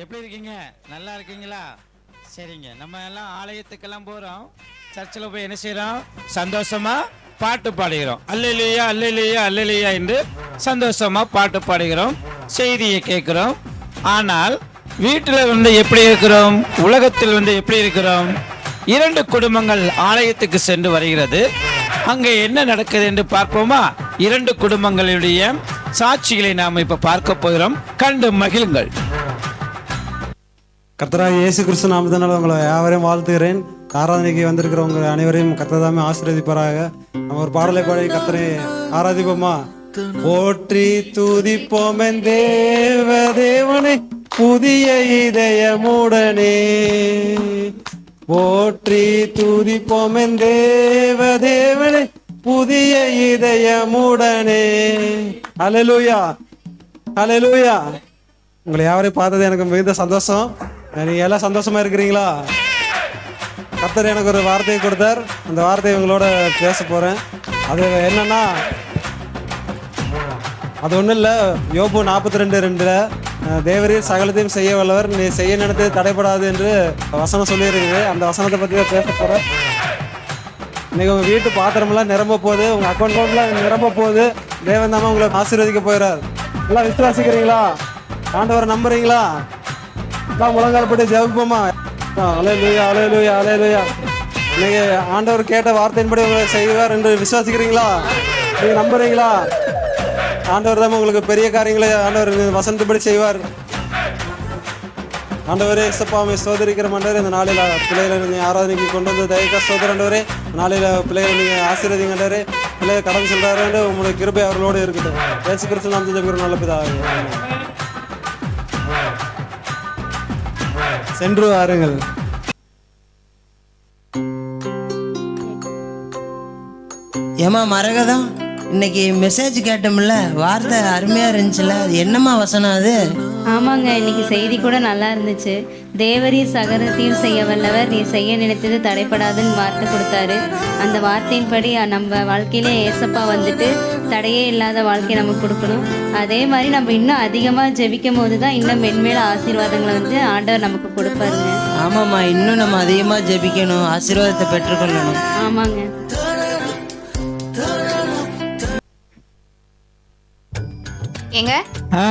எப்படி இருக்கீங்க? நல்லா இருக்கீங்களா? சரிங்க. நம்ம எல்லாம் ஆலயத்துக்கெல்லாம் போகிறோம் சர்ச்சில் போய் என்ன செய்கிறோம் சந்தோஷமாக பாட்டு பாடுகிறோம். அல்லையா அல்லையா அல்லையா என்று சந்தோஷமா பாட்டு பாடுகிறோம். செய்தியை கேட்குறோம். ஆனால் வீட்டில் வந்து எப்படி இருக்கிறோம்? உலகத்தில் வந்து எப்படி இருக்கிறோம்? இரண்டு குடும்பங்கள் ஆலயத்துக்கு சென்று வருகிறது. அங்கே என்ன நடக்குது என்று பார்ப்போமா? இரண்டு குடும்பங்களுடைய சாட்சிகளை நாம் இப்போ பார்க்க போகிறோம். கண்டு மகிழுங்கள். கர்த்தராக இயேசு கிறிஸ்து நாமத்தினால் உங்களை யாவரையும் வாழ்த்துகிறேன். ஆராதனைக்கு வந்திருக்கிற உங்கள் அனைவரையும் கர்த்ததாமே ஆசீர்வதிப்பாராக. நம்ம ஒரு பாடலை பாடி கர்த்தரை ஆராதிப்போமா? போற்றி துதிப்போமென் தேவ தேவனை புதிய இதயமுடனே. போற்றி துதிப்போமென் தேவ தேவனை புதிய இதயமுடனே. அலலுயா அலலூயா உங்களை யாரையும் பார்த்தது எனக்கு மிகுந்த சந்தோஷம். நீங்கள் எல்லாம் சந்தோஷமா இருக்கிறீங்களா? கத்தர் எனக்கு ஒரு வார்த்தையை கொடுத்தார். அந்த வார்த்தையை உங்களோட பேச போகிறேன் அது என்னென்னா அது ஒன்றும் இல்லை. யோபு நாற்பத்தி ரெண்டு ரெண்டில் தேவரீர் சகலத்தையும் செய்ய வல்லவர். நீ செய்ய நினைத்தது தடைப்படாது என்று வசனம் சொல்லியிருக்குது. அந்த வசனத்தை பற்றி தான் பேச போகிறேன் இன்றைக்கி உங்கள் வீட்டு பாத்திரமெல்லாம் நிரம்ப போகுது. உங்கள் அக்கௌண்ட் அக்கௌண்ட்லாம் நிரம்ப போகுது. தேவன் தாமா உங்களை ஆசீர்வதிக்க போயிறார் எல்லாம் விசுவாசிக்கிறீங்களா? ஆண்டவரை நம்புறீங்களா? எல்லாம் முழங்கால் போட்டு ஜெபிப்போமா? அலே லூயா அலே லூயா அலே லூயா நீங்க ஆண்டவர் கேட்ட வார்த்தையின்படி உங்களை செய்வார் என்று விசுவாசிக்கிறீங்களா? நீங்கள் நம்புறீங்களா? ஆண்டவர் தான் உங்களுக்கு பெரிய காரியங்களை ஆண்டவர் வசந்தபடி செய்வார். ஆண்டவரே இசப்பாமை சோதரிக்கிற மண்டவர் இந்த நாளில் பிள்ளைகளை நீங்கள் ஆராதனைக்கு கொண்டு வந்து தயக்க சோதரண்டவரே நாளையில் பிள்ளைகளை நீங்கள் ஆசீர்வதிங்க ஆண்டவரே பிள்ளைகளை கடன் சொல்கிறாரு உங்களுடைய கிருபை அவர்களோடு இருக்குது பேசுகிறது கிறிஸ்து நாம் ஜெபிக்கிற நல்ல பிதாக சென்று வாருங்கள். ஏமா மரகதம்? இன்னைக்கு மெசேஜ் கேட்டோம்ல வார்த்தை அருமையா இருந்துச்சுல அது என்னம்மா வசனம் அது? ஆமாங்க இன்னைக்கு செய்தி கூட நல்லா இருந்துச்சு. தேவரீர் சகலத்தையும் செய்ய வல்லவர் நீ செய்ய நினைத்தது தடைப்படாதுன்னு வார்த்தை கொடுத்தாரு. அந்த வார்த்தையின்படி நம்ம வாழ்க்கையில ஏசப்பா வந்துட்டு தடையே இல்லாத வாழ்க்கையை நமக்கு கொடுக்கணும். அதே மாதிரி நம்ம இன்னும் அதிகமாக ஜெபிக்கும் போது தான் இன்னும் மென்மேல ஆசீர்வாதங்களை வந்து ஆண்டவர் நமக்கு கொடுப்பாருங்க ஆமாம்மா இன்னும் நம்ம அதிகமா ஜெபிக்கணும் ஆசீர்வாதத்தை பெற்றுக்கொள்ளணும். ஆமாங்க. ஏங்க ஆ.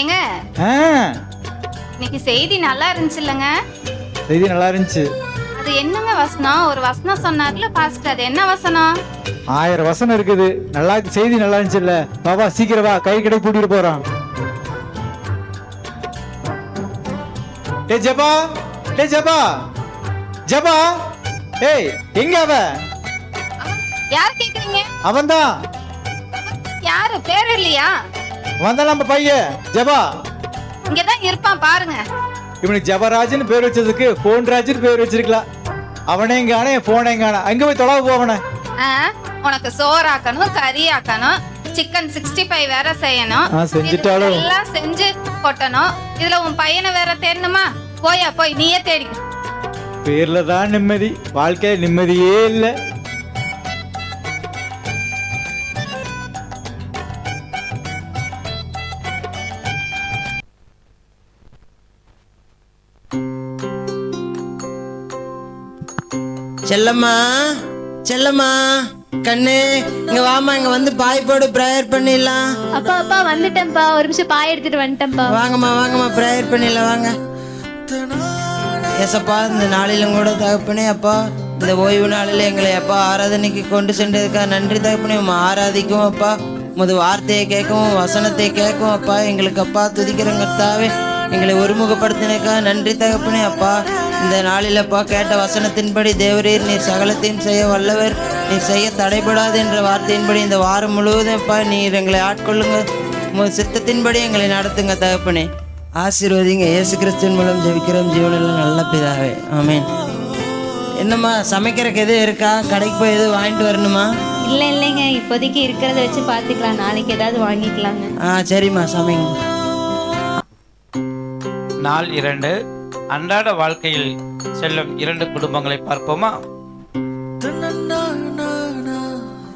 ஏங்க ஆ. இன்னைக்கு செய்தி நல்லா இருந்துச்சு இல்லைங்க? செய்தி நல்லா இருந்துச்சு. அது என்னங்க வசனம்? ஒரு வசனம் சொன்னார்ல பாஸ்ட் அது என்ன வசனம்? ஆயிரம் வசனம் இருக்குது. நல்லா செய்தி நல்லா இருந்துச்சுல்ல? பாபா சீக்கிரம் வா கை கடை பூட்டிட்டு போறான். டே ஜபா டே ஜபா ஜபா ஏய் எங்க அவ? யார் கேக்குறீங்க? அவன்தான். யாரு? பேர் இல்லையா? வந்தான் நம்ம பையன். ஜபா இங்கதான் இருப்பான் பாருங்க. இவனுக்கு ஜபராஜ்னு பேர் வச்சதுக்கு போன் ராஜ்னு பேர் வச்சிருக்கலாம் அவனே காணே போனே காண அங்க போய் தொலைவு போவன உனக்கு சோறாக்கணும் கறி ஆக்கணும் சிக்கன் சிக்ஸ்டி ஃபைவ் வேற செய்யணும் செஞ்சுட்டாலும். எல்லாம் செஞ்சு கொட்டணும். இதுல உன் பையனை வேற தேடணுமா? போயா போய் நீயே தேடிக்க பேர்ல தான் நிம்மதி வாழ்க்கையில நிம்மதியே இல்லை. செல்லம்மா செல்லம்மா கண்ணு இங்க வாமா இங்க வந்து பாய் போடு ப்ரேயர் பண்ணிடலாம். அப்பா அப்பா வந்துட்டேன்ப்பா. ஒரு நிமிஷம் பாய் எடுத்துட்டு வந்துட்டேன்ப்பா. வாங்கம்மா வாங்கம்மா ப்ரேயர் பண்ணிடலாம் வாங்க. ஏசப்பா இந்த நாளிலும் கூட தகப்பனே அப்பா இந்த ஓய்வு நாளில் எங்களை அப்பா ஆராதனைக்கு கொண்டு சென்றதுக்காக நன்றி தகப்பனே. உம்மை ஆராதிக்கும் அப்பா முது வார்த்தையை கேட்கவும் வசனத்தை கேட்கவும் அப்பா. எங்களுக்கு அப்பா துதிக்கிறோங்க கர்த்தாவே. எங்களை ஒருமுகப்படுத்தினதுக்காக நன்றி தகப்பனே அப்பா. இந்த நாளில் அப்பா கேட்ட வசனத்தின்படி தேவரீர் நீர் சகலத்தையும் செய்ய வல்லவர். நீர் செய்ய தடைபடாது என்ற வார்த்தையின்படி இந்த வாரம் முழுவதும் அப்பா நீர் எங்களை ஆட்கொள்ளுங்க சித்தத்தின்படி எங்களை நடத்துங்க தகப்பனே. ஆசீர்வதிங்க. இயேசு கிறிஸ்துவின் மூலம் ஜெபிக்கிறோம். ஜீவனில் நல்ல பிதாவே. ஆமென். என்னம்மா சமைக்கிறதுக்கு எதுவும் இருக்கா? கடைக்கு போய் எதுவும் வாங்கிட்டு வரணுமா? இல்லை இல்லைங்க. இப்போதைக்கு இருக்கிறத வச்சு பார்த்துக்கலாம். நாளைக்கு ஏதாவது வாங்கிக்கலாங்க. ஆ சரிம்மா. சமைங்க. நாள் இரண்டு. அன்றாட வாழ்க்கையில் செல்லும் இரண்டு குடும்பங்களை பார்ப்போமா?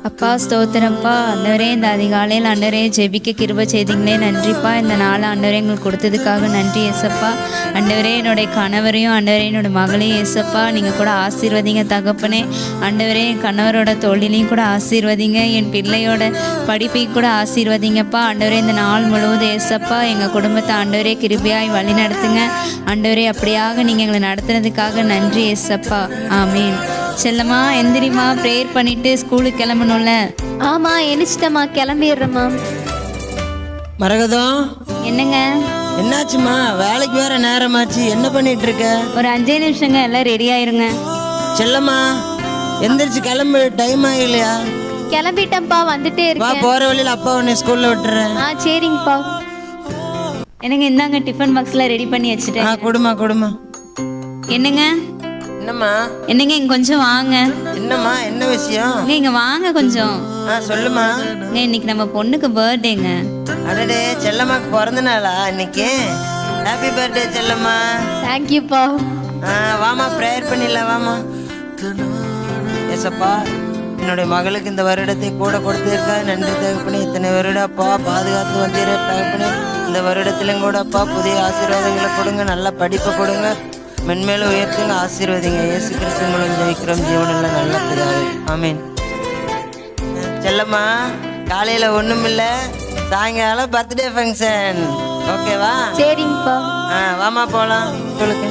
அப்பா ஸ்தோத்திரப்பா அண்டவரே இந்த அதிகாலையில் அண்டவரே ஜெபிக்க கிருப செய்திங்களே நன்றிப்பா. இந்த நாளை அண்டவரே எங்களுக்கு கொடுத்ததுக்காக நன்றி ஏசப்பா. அண்டவரே என்னுடைய கணவரையும் அண்டவரே என்னோட மகளையும் ஏசப்பா நீங்கள் கூட ஆசீர்வதிங்க தகப்பனே. அண்டவரே என் கணவரோட தொழிலையும் கூட ஆசீர்வதிங்க என் பிள்ளையோட படிப்பையும் கூட ஆசீர்வதிங்கப்பா. ஆண்டவரே இந்த நாள் முழுவதும் ஏசப்பா எங்கள் குடும்பத்தை ஆண்டவரே கிருபியாய் வழி நடத்துங்க ஆண்டவரே அப்படியாக நீங்கள் எங்களை நடத்துனதுக்காக நன்றி ஏசப்பா. ஆமீன். செல்லம்மா எந்திரிம்மா ப்ரேயர் பண்ணிட்டு ஸ்கூலுக்கு கிளம்பணும்ல? ஆமா எனிச்சிட்டம்மா கிளம்பிடுறேம்மா. மரகதம் என்னங்க? என்னாச்சுமா வேலைக்கு வேற நேரமாச்சு. என்ன பண்ணிட்டு இருக்க ஒரு அஞ்சே நிமிஷங்க எல்லாம் ரெடி ஆயிருங்க. செல்லம்மா எந்திரிச்சு கிளம்பு. டைம் ஆகலையா கிளம்பிட்டேன்ப்பா வந்துட்டே வா இருக்கேன். போற வழியில அப்பா உன்னை ஸ்கூல்ல விட்டுறேன். ஆ சரிங்கப்பா. என்னங்க இந்தாங்க டிஃபன் பாக்ஸ்ல ரெடி பண்ணி ஆ வச்சுட்டேன் கொடுமா கொடுமா என்னங்க? என்னம்மா? என்னங்க இங்க கொஞ்சம் வாங்க. என்னம்மா என்ன விஷயம்? இங்க இங்க வாங்க கொஞ்சம். ஆ சொல்லுமா இங்க இன்னைக்கு நம்ம பொண்ணுக்கு பர்த்டேங்க அடடே செல்லம்மாக்கு பிறந்த நாளா இன்னைக்கு? Happy birthday Chellamma. தேங்க்யூப்பா ஆ வாமா ப்ரேயர் பண்ணிடலாம் வாமா ஏசப்பா என்னுடைய மகளுக்கு இந்த வருடத்தை கூட கொடுத்திருக்கா. நன்றி தகப்பனே இத்தனை வருடம் அப்பா பாதுகாத்து வந்தீர தகப்பனே. இந்த வருடத்திலும் கூட அப்பா புதிய ஆசீர்வாதங்களை கொடுங்க நல்ல படிப்பை கொடுங்க. மென்மேலும் உயர்த்துங்க ஆசீர்வதிங்க. இயேசு கிறிஸ்து மூலம் ஜெயிக்கிறோம் ஜீவனில் நல்ல பிதாவே. ஆமீன். செல்லம்மா காலையில் ஒன்றும் இல்லை சாயங்காலம் பர்த்டே ஃபங்க்ஷன். ஓகேவா? சரிங்கப்பா. ஆ வாமா போகலாம் ஸ்கூலுக்கு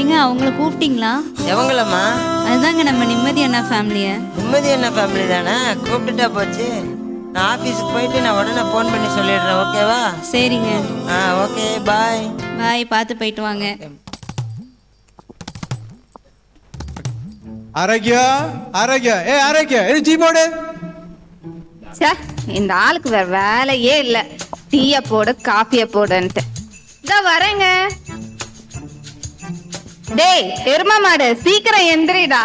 ஏங்க அவங்கள கூப்பிட்டீங்களா? எவங்களம்மா? அதுதாங்க நம்ம நிம்மதி அண்ணா ஃபேமிலிய நிம்மதி என்ன ஃபேமிலி தானே? கூப்பிட்டுட்டா போச்சு. நான் ஆஃபீஸுக்கு போயிட்டு நான் உடனே ஃபோன் பண்ணி சொல்லிடுறேன். ஓகேவா? சரிங்க. ஆ ஓகே பாய். பாய் பார்த்து போயிட்டு வாங்க. ஆரோக்கியம் ஆரோக்கியம் ஏ ஆரோக்கியம் இது டீ போடு? ச்சே இந்த ஆளுக்கு வேற வேலையே இல்லை. டீயை போடு காஃபியை போடுன்ட்டு. இதோ வரேங்க. டேய் எரும மாடு சீக்கிரம் எந்திரிடா.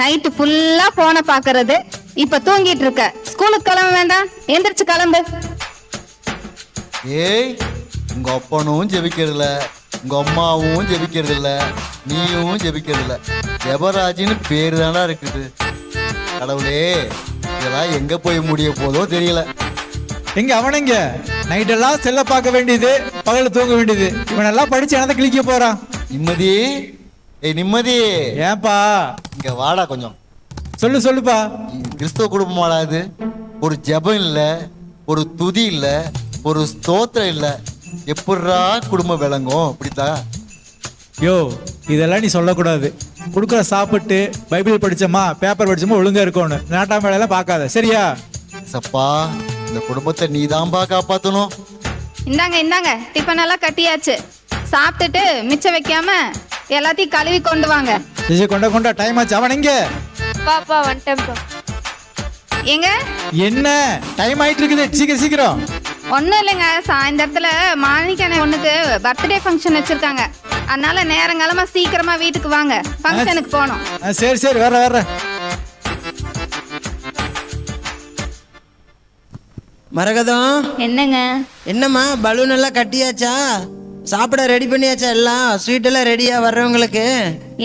நைட்டு ஃபுல்லா போனை பாக்குறது. இப்ப தூங்கிட்டு இருக்க. ஸ்கூலுக்கு கிளம்ப வேண்டாம். எந்திரிச்சு கிளம்பு. ஏய் உங்க அப்பனும் ஜெபிக்கிறதில்ல. உங்க அம்மாவும் ஜெபிக்கிறதில்ல. நீயும் ஜெபிக்கிறதில்ல. ஜெபராஜின்னு பேரு தானா இருக்குது. கடவுளே இதெல்லாம் எங்க போய் முடிய போதோ தெரியல. எங்க அவனங்க? நைட் எல்லாம் செல்ல பார்க்க வேண்டியது பகல்ல தூங்க வேண்டியது. இவன் எல்லாம் படிச்சு எனதை கிழிக்க போறான்? நிம்மதி? ஏய் நிம்மதி. ஏன்பா? இங்க வாடா கொஞ்சம். சொல்லு சொல்லுப்பா. கிறிஸ்தவ குடும்பமாடா இது. ஒரு ஜெபம் இல்ல ஒரு துதி இல்ல ஒரு ஸ்தோத்திரம் இல்ல. எப்படிரா குடும்பம் விளங்கும்? அப்படித்தான். யோ இதெல்லாம் நீ சொல்லக்கூடாது. கொடுக்குற சாப்பிட்டு பைபிள் படிச்சோமா பேப்பர் படிச்சோமா ஒழுங்கா இருக்கணும் நாட்டாம வேலையெல்லாம் பார்க்காத. சரியா? சப்பா இந்த குடும்பத்தை நீதான்பா காப்பாத்தணும். இந்தாங்க இந்தாங்க. டிஃபன் எல்லாம் கட்டியாச்சு. சாப்பிட்டுட்டு மிச்சம் வைக்காம எல்லாத்தையும் கழுவி கொண்டு வாங்க. சரி கொண்ட கொண்டா. டைம் ஆச்சு. அவன் எங்க? பாப்பா வந்துட்டேன்ப்பா ஏங்க என்ன? டைம் ஆயிட்டு இருக்குது சீக்கிரம் சீக்கிரம். ஒன்றும் இல்லைங்க. சாயந்தரத்தில் மாணிக்கண்ண பொண்ணுக்கு பர்த்டே ஃபங்க்ஷன் வச்சுருக்காங்க. அதனால நேரங்காலமாக சீக்கிரமாக வீட்டுக்கு வாங்க. ஃபங்க்ஷனுக்கு போகணும். சரி சரி வர வர மரகதம் என்னங்க? என்னம்மா பலூன் எல்லாம் கட்டியாச்சா? சாப்பிட ரெடி பண்ணியாச்சா எல்லாம்? ஸ்வீட் எல்லாம் ரெடியா வர்றவங்களுக்கு?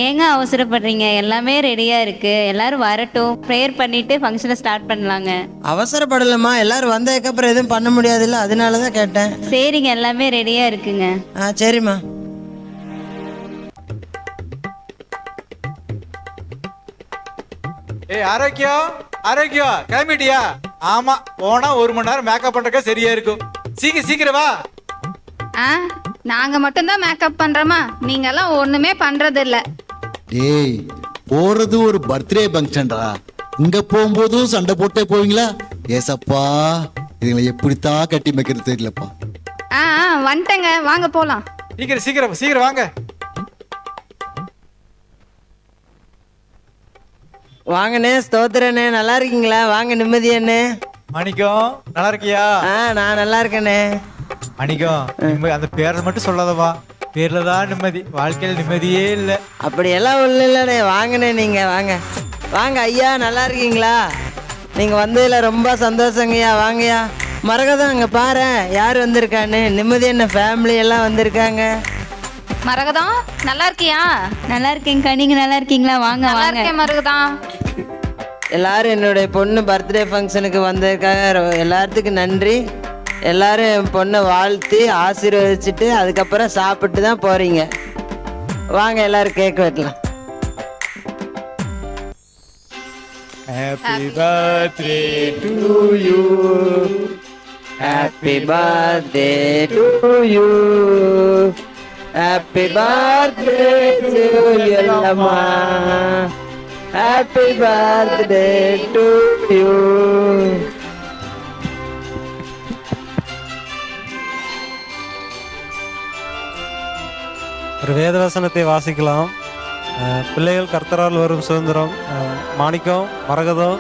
ஏங்க அவசரப்படுறீங்க? எல்லாமே ரெடியா இருக்கு. எல்லாரும் வரட்டும். ப்ரேயர் பண்ணிட்டு ஃபங்க்ஷனை ஸ்டார்ட் பண்ணலாங்க. அவசரப்படலம்மா. எல்லாரும் வந்ததுக்கப்புறம் எதுவும் பண்ண முடியாதுல்ல. அதனால தான் கேட்டேன். சரிங்க எல்லாமே ரெடியா இருக்குங்க. ஆ சரிம்மா. ஏய் ஆரோக்கியம் ஆரோக்கியம் கிளம்பிட்டியா? ஆமா போனா ஒரு மணி நேரம் மேக்கப் பண்றதுக்கே சரியா இருக்கும். சீக்கிரம் சீக்கிரம் வா. ஆ நாங்கள் மட்டும்தான் மேக்கப் பண்ணுறோமா நீங்கெல்லாம் ஒன்றுமே பண்ணுறது இல்லை டேய் போறது ஒரு பர்த்டே ஃபங்க்ஷன்டா இங்க போகும்போதும் சண்டை போட்டே போவீங்களா? ஏசப்பா இதுங்களை எப்படித்தான் கட்டி வைக்கிறது தெரியலப்பா. ஆ ஆ வந்துட்டேங்க. வாங்க போகலாம் சீக்கிரம் சீக்கிரம் சீக்கிரம் வாங்க. வாங்கண்ணே ஸ்தோத்திரண்ணே நல்லா இருக்கீங்களா? வாங்க நிம்மதியாண்ணே மணிக்கம் நல்லா இருக்கியா? ஆ நான் நல்லா இருக்கேண்ணே. மணிக்கம் நிம்மதி அந்த பேரை மட்டும் சொல்லாதவா பேர்ல தான் நிம்மதி. வாழ்க்கையில நிம்மதியே இல்லை. அப்படியெல்லாம் ஒன்றும் இல்லைண்ணே. வாங்கண்ணே நீங்கள் வாங்க. வாங்க ஐயா நல்லா இருக்கீங்களா? நீங்கள் வந்ததில் ரொம்ப சந்தோஷங்கய்யா. வாங்கய்யா. மரகதம் அங்கே பாரு யார் வந்திருக்கான்னு? நிம்மதி என்ன ஃபேமிலி எல்லாம் வந்திருக்காங்க. மரகதம் நல்லா இருக்கியா நல்லா இருக்கேங்கக்கா நீங்க நல்லா இருக்கீங்களா வாங்க நல்லா வாங்க. இருக்கேன் மருகதம் எல்லாரும் என்னுடைய பொண்ணு பர்த்டே ஃபங்க்ஷனுக்கு வந்ததுக்காக ரொ- எல்லாத்துக்கும் நன்றி. எல்லாரும் என் பொண்ணை வாழ்த்தி ஆசீர்வதிச்சுட்டு அதுக்கப்புறம் சாப்பிட்டு தான் போகிறீங்க வாங்க எல்லாரும் கேக் வெட்டலாம். Happy birthday to you happy birthday to you happy birthday to you happy birthday to you ஒரு வேதவசனத்தை வாசிக்கலாம். பிள்ளைகள் கர்த்தரால் வரும் சுதந்திரம். மாணிக்கம் மரகதம்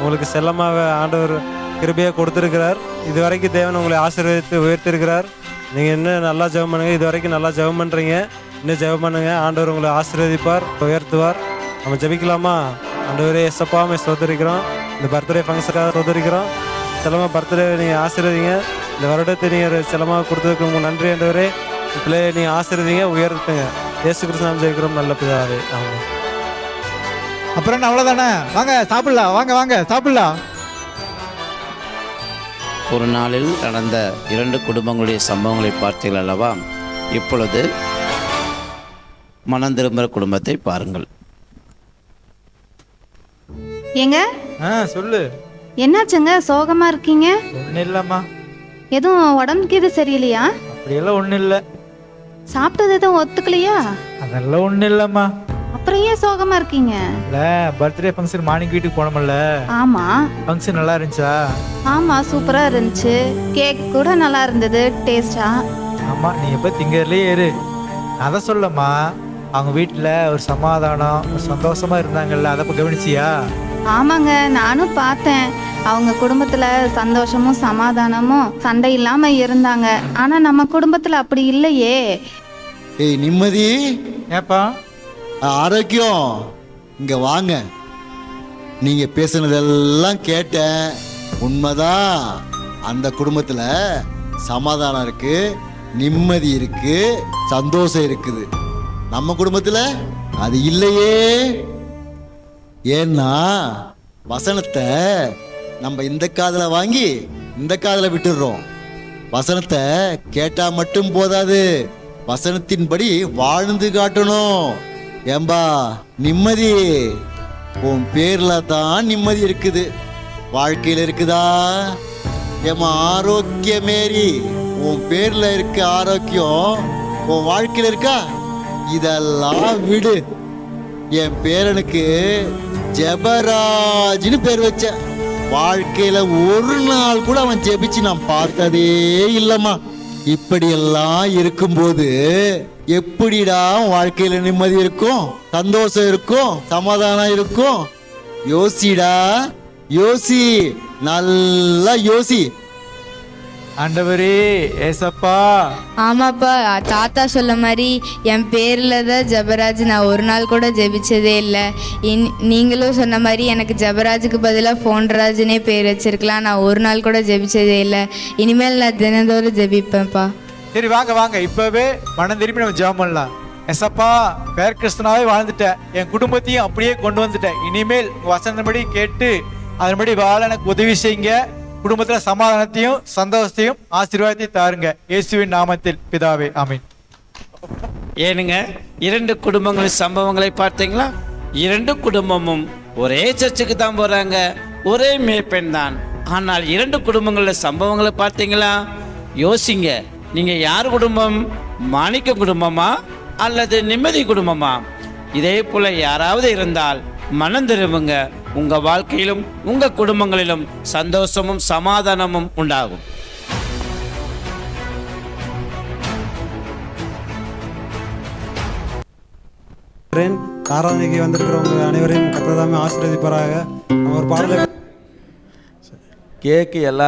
உங்களுக்கு செல்லமாக ஆண்டவர் கிருபையாக கொடுத்துருக்கிறார். இதுவரைக்கும் தேவன் உங்களை ஆசீர்வதித்து உயர்த்திருக்கிறார் நீங்கள் இன்னும் நல்லா ஜெபம் பண்ணுங்க. இது வரைக்கும் நல்லா ஜெபம் பண்ணுறீங்க இன்னும் ஜெபம் பண்ணுங்கள் ஆண்டவர் உங்களை ஆசீர்வதிப்பார் உயர்த்துவார். நம்ம ஜெபிக்கலாமா? ஆண்டவரே எஸ்அப்பாமே சோதரிக்கிறோம் இந்த பர்த்டே ஃபங்க்ஷனுக்காக சோதரிக்கிறோம் செல்லமாக பர்த்டே நீங்கள் ஆசீர்வதிங்க. இந்த வருடத்தை நீங்கள் செல்லமாக கொடுத்ததுக்கு உங்களுக்கு நன்றி ஆண்டவரே. பிள்ளையை நீங்கள் ஆசீர்வதிங்க உயர்த்துங்க. இயேசு கிருஷ்ண நாம் ஜெயிக்கிறோம் நல்ல பிதாவே. ஆமாம் அப்புறம் என்ன அவ்வளோதானே வாங்க சாப்பிடலாம். வாங்க வாங்க சாப்பிடலாம். ஒரு நாளில் நடந்த இரண்டு குடும்பங்களுடைய சம்பவங்களை பார்த்தீர்கள் அல்லவா? இப்பொழுது மனம் திரும்புகிற குடும்பத்தை பாருங்கள். ஏங்க? ஆ சொல்லு. என்னாச்சுங்க? சோகமா இருக்கீங்க? ஒன்றும் இல்லைம்மா எதுவும் உடம்புக்கு இது சரியில்லையா? அப்படியெல்லாம் ஒன்றும் இல்லை சாப்பிட்டது எதுவும் ஒத்துக்கலையா? அதெல்லாம் ஒன்றும் இல்லைம்மா அப்புறம் ஏன் சோகமா இருக்கீங்க? இல்லை பர்த்டே ஃபங்க்ஷன் மார்னிங் வீட்டுக்கு போனோம்ல. ஆமா. ஃபங்க்ஷன் நல்லா இருந்துச்சா? ஆமா சூப்பரா இருந்துச்சு. கேக் கூட நல்லா இருந்தது டேஸ்டா ஆமாம் நீ எப்போ திங்கர்லேயே இரு அதை சொல்லம்மா அவங்க வீட்டில் ஒரு சமாதானம் ஒரு சந்தோஷமா இருந்தாங்கல்ல அதை கவனிச்சியா? ஆமாங்க நானும் பார்த்தேன். அவங்க குடும்பத்துல சந்தோஷமும் சமாதானமும் சண்டை இல்லாம இருந்தாங்க. ஆனா நம்ம குடும்பத்துல அப்படி இல்லையே. ஏய் நிம்மதி? ஏப்பா? ஆரோக்கியம். இங்க வாங்க. நீங்க பேசுனதெல்லாம் கேட்டேன். உண்மைதான். அந்த குடும்பத்துல சமாதானம் இருக்கு நிம்மதி இருக்கு சந்தோஷம் இருக்குது. நம்ம குடும்பத்துல அது இல்லையே. ஏன்னா வசனத்தை நம்ம இந்த காதில் வாங்கி இந்த காதில் விட்டுடுறோம். வசனத்தை கேட்டா மட்டும் போதாது. வசனத்தின்படி வாழ்ந்து காட்டணும். ஏம்பா நிம்மதி. உன் பேர்ல தான் நிம்மதி இருக்குது. வாழ்க்கையில இருக்குதா? ஏமா ஆரோக்கியமேரி உன் பேர்ல இருக்க ஆரோக்கியம் உன் வாழ்க்கையில இருக்கா? இதெல்லாம் விடு. என் பேரனுக்கு ஜெபராஜ்னு பேர் வச்சேன் வாழ்க்கையில ஒரு நாள் கூட அவன் ஜெபிச்சு நான் பார்த்ததே இல்லம்மா. இப்படியெல்லாம் இருக்கும்போது எப்படிடா வாழ்க்கையில் வாழ்க்கையில நிம்மதி இருக்கும்? சந்தோஷம் இருக்கும்? சமாதானம் இருக்கும்? யோசிடா? யோசி. நல்லா யோசி. ஆண்டவரே ஏசப்பா. ஆமாப்பா தாத்தா சொல்ல மாதிரி என் பேரில் தான் ஜபராஜ். நான் ஒரு நாள் கூட ஜெபிச்சதே இல்லை. இன் நீங்களும் சொன்ன மாதிரி எனக்கு ஜபராஜுக்கு பதிலாக ஃபோன்ராஜ்னே பேர் வச்சிருக்கலாம். நான் ஒரு நாள் கூட ஜெபிச்சதே இல்லை. இனிமேல் நான் தினந்தோறும் ஜெபிப்பேன்ப்பா. சரி வாங்க வாங்க. இப்பவே மனம் திருப்பி நம்ம ஜெபம் பண்ணலாம். எசப்பா பேர் கிறிஸ்தனாவே வாழ்ந்துட்டேன். என் குடும்பத்தையும் அப்படியே கொண்டு வந்துட்டேன். இனிமேல் வசனப்படி கேட்டு அதன்படி வாழ எனக்கு உதவி செய்யுங்க. குடும்பத்துல சமாதானத்தையும் சந்தோஷத்தையும் ஆசீர்வாதத்தையும் தாருங்க. இயேசுவின் நாமத்தில் பிதாவே அமீன் ஏனுங்க இரண்டு குடும்பங்களின் சம்பவங்களை பார்த்தீங்களா? இரண்டு குடும்பமும் ஒரே சர்ச்சுக்கு தான் போறாங்க. ஒரே மேப்பெண் தான். ஆனால் இரண்டு குடும்பங்களில் சம்பவங்களை பார்த்தீங்களா? யோசிங்க நீங்க யார் குடும்பம்? மாணிக்க குடும்பமா? அல்லது நிம்மதி குடும்பமா? இதே போல யாராவது இருந்தால் மனம் திரும்புங்க. உங்க வாழ்க்கையிலும் உங்க குடும்பங்களிலும் சந்தோஷமும் சமாதானமும் உண்டாகும். ஆராதனைக்கு வந்திருக்கிறவங்க அனைவரையும் கத்ததாமே ஆசீர்வதிப்பாராக. நம்ம ஒரு பாடலை கேக்கு எல்லா